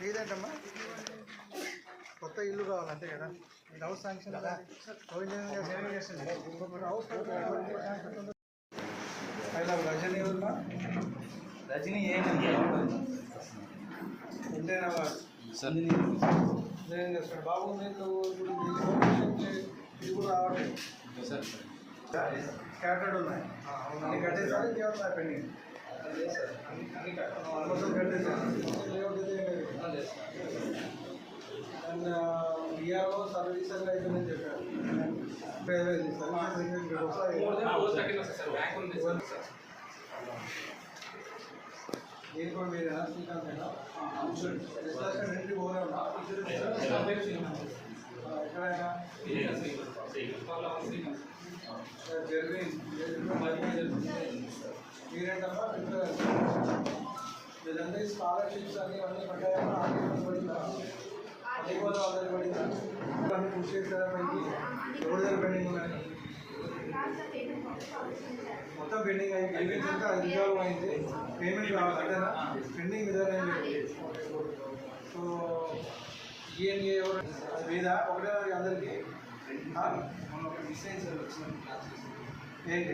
మీదేంటమ్మా కొత్త ఇల్లు కావాలి అంతే కదా. ఇది హౌస్ శాంక్షన్ కదా. రజనీ ఎవరున్నా రజనీ ఏమండి ఉంటేనా వాడు? చేస్తాను బాబు మీకు ఇప్పుడు ఇది కూడా రావట్లేదు సార్. స్కాటర్డ్ ఉన్నాయి. కట్టేసారి పెండింగ్. ఆల్మోస్ట్ కట్టేసాను లేఅవుట్ అయితే ఏం లేదు అండ్ విఆర్ఓ సర్వీసెస్ అయిపోయిందని చెప్పారు దీని కూడా మీరు శ్రీకాంత్ డిస్కషన్ ఇంటికి పోలే ఉన్నా ఎక్కడైనా జర్మీన్ మీరేంటమ్మా మీరందరి స్కాలర్షిప్స్ అన్ని అన్నీ పడ్డాయమ్మా ఆర్టికల్స్ పడిందా అది కూడా ఆల్రెడీ పడిందా అన్ని పుష్ చేస్తారా పైకి ఎవరి దగ్గర పెండింగ్ ఉన్నాయి మొత్తం పెండింగ్ అయింది పేమెంట్ అంతా రిజాల్వ్ అయింది పేమెంట్ రావాలి అంతేనా పెండింగ్ విధానం ఏం లేదు సో ఈఎన్ఏ ఎవరు అది మీద ఒకటే అందరికీ ఆ? మొన్న ఒక డిసైన్ సార్ వచ్చిన ఏంటి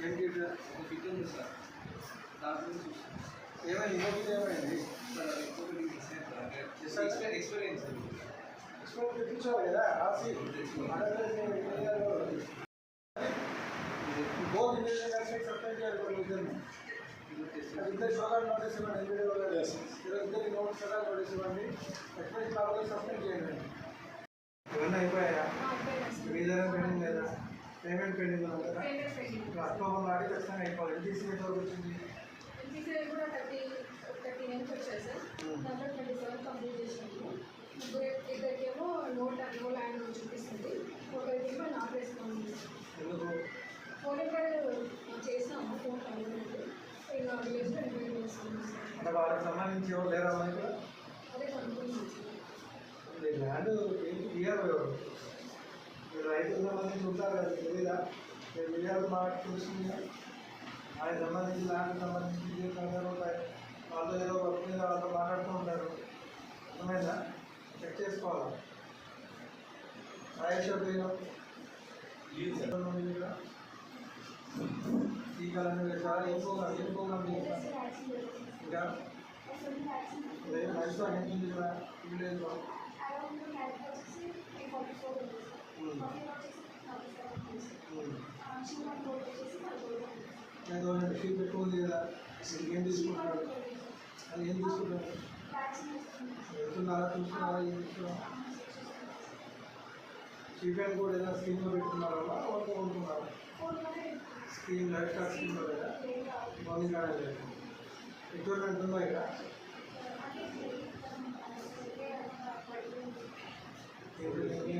ఏంటి ఒక కిచెన్ ఉంది సార్ ఏమైంది ఇంకొకటి ఏమైంది సార్ అది ఇంకొకటి ఎక్స్పీరియన్స్ ఎక్స్పీరియన్స్ సార్ కదా రాసి బోర్డు ఇంజనీరింగ్ చేయాలి కొన్ని ఇద్దరు షోగాల్ నోటీస్ ఇవ్వండి ఎంబీడీ వాళ్ళు ఇద్దరికి నోటీస్ షోగాల్ నోటీస్ ఇవ్వండి కావాలి చేయండి ఇవన్నీ అయిపోయాయా? మీ దగ్గర పెండింగ్ లేదా? పేమెంట్ పెండింగ్ ఉంది కదా. అక్టోబర్ నాటి ఖచ్చితంగా అయిపోవాలి. ఎన్టీసీ ఎంత వరకు వచ్చింది కూడా థర్టీ థర్టీ నైన్కి వచ్చాయి సార్. దాంట్లో ట్వంటీ సెవెన్ కంప్లీట్ చేసినాము ఇద్దరికేమో నో నో ల్యాండ్ చూపిస్తుంది. ఒకరికేమో నాట్ వేసుకోండి ఫోన్ నెంబర్ చేసినాము ఫోన్ ఇంకా విలేజ్లో సార్. అంటే వాళ్ళకి సంబంధించి ఎవరు లేరా అదే ల్యాండ్ ఏంటి? ఇయ్యారు ఎవరు మీరు రైతులకు సంబంధించి ఉంటారు కదా మీకు తెలీదా మీరు ఇయ్యారు మాట తెలుస్తుంది ఆయన సంబంధించి ల్యాండ్ సంబంధించి ఇల్లు సంఘాలు ఉంటాయి వాళ్ళు ఏదో వర్క్ మీద వాళ్ళతో మాట్లాడుతూ ఉంటారు అర్థమైందా చెక్ చేసుకోవాలి రాయేశ్వర పోయినాం టీకాలన్నీ వేసారా ఏం ప్రోగ్రామ్ ఏం ప్రోగ్రామ్ చేస్తారు ఇంకా అదే మైసూర్ అనేది ఇక్కడ విలేజ్లో ఏదో ఫీ పెట్టుకుంది కదా? అసలు ఏం తీసుకుంటున్నారు అది ఏం తీసుకుంటారు? వెళ్తున్నారా చూస్తున్నారా ఏం చూస్తున్నారా షీప్ కూడా ఏదైనా స్కీమ్లో పెట్టుకున్నారా? వాళ్ళు కొనుక్కున్నారా? స్కీమ్ లైఫ్ స్టార్ స్కీమ్లో లేదా? మనీ కాదు లేదు? రిక్రూట్మెంట్ ఉందా ఇక్కడ? ఏం